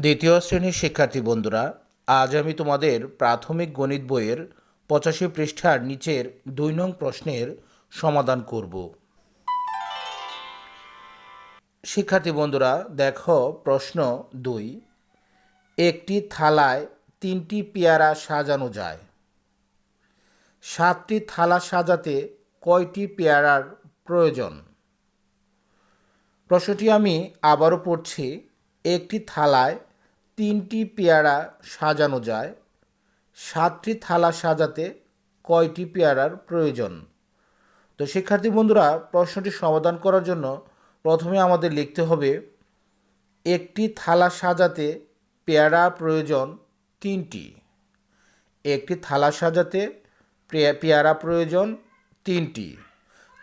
দ্বিতীয় শ্রেণির শিক্ষার্থী বন্ধুরা, আজ আমি তোমাদের প্রাথমিক গণিত বইয়ের পঁচাশি পৃষ্ঠার নিচের দুই নং প্রশ্নের সমাধান করব। শিক্ষার্থী বন্ধুরা, দেখো প্রশ্ন দুই। একটি থালায় তিনটি পেয়ারা সাজানো যায়। সাতটি থালা সাজাতে কয়টি পেয়ারার প্রয়োজন? প্রশ্নটি আমি আবারও পড়ছি। একটি থালায় তিনটি পেয়ারা সাজানো যায়, সাতটি থালা সাজাতে কয়টি পেয়ারার প্রয়োজন? তো শিক্ষার্থী বন্ধুরা, প্রশ্নটি সমাধান করার জন্য প্রথমে আমাদের লিখতে হবে, একটি থালা সাজাতে পেয়ারা প্রয়োজন তিনটি। একটি থালা সাজাতে পেয়া- পেয়ারা প্রয়োজন তিনটি।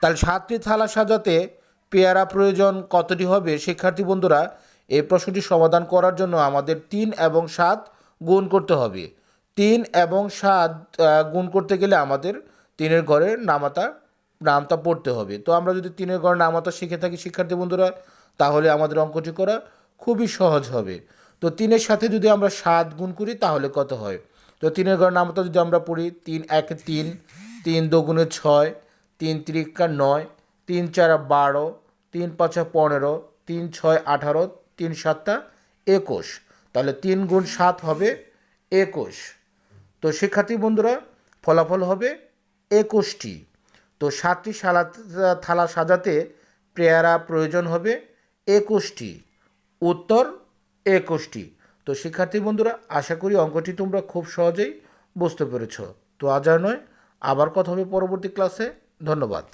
তাহলে সাতটি থালা সাজাতে পেয়ারা প্রয়োজন কতটি হবে? শিক্ষার্থী বন্ধুরা এই প্রশ্নটি সমাধান করার জন্য আমাদের তিন এবং সাত গুণ করতে হবে। তিন এবং সাত গুণ করতে গেলে আমাদের তিনের ঘরে নামাতা, নামতা পড়তে হবে। তো আমরা যদি তিনের ঘরে নামাতা শিখে থাকি, শিক্ষার্থী বন্ধুরা, তাহলে আমাদের অঙ্কটি করা খুবই সহজ হবে। তো তিনের সাথে যদি আমরা সাত গুণ করি, তাহলে কত হয়? তো তিনের ঘরে নামতা যদি আমরা পড়ি, তিন একে তিন তিন দুগুণে ছয়, তিন ত্রিকা নয়, তিন চারা বারো, তিন পাঁচা পনেরো, তিন ছয় আঠারো তিন সাতটা, একুশ। তাহলে তিন গুণ সাত হবে একুশ। তো শিক্ষার্থী বন্ধুরা, ফলাফল হবে একুশটি। তো সাতটি সালা থালা সাজাতে পেয়ারা প্রয়োজন হবে একুশটি। উত্তর একুশটি। তো শিক্ষার্থী বন্ধুরা, আশা করি অঙ্কটি তোমরা খুব সহজেই বুঝতে পেরেছ। তো আজ আর নয়, আবার কথা হবে পরবর্তী ক্লাসে। ধন্যবাদ।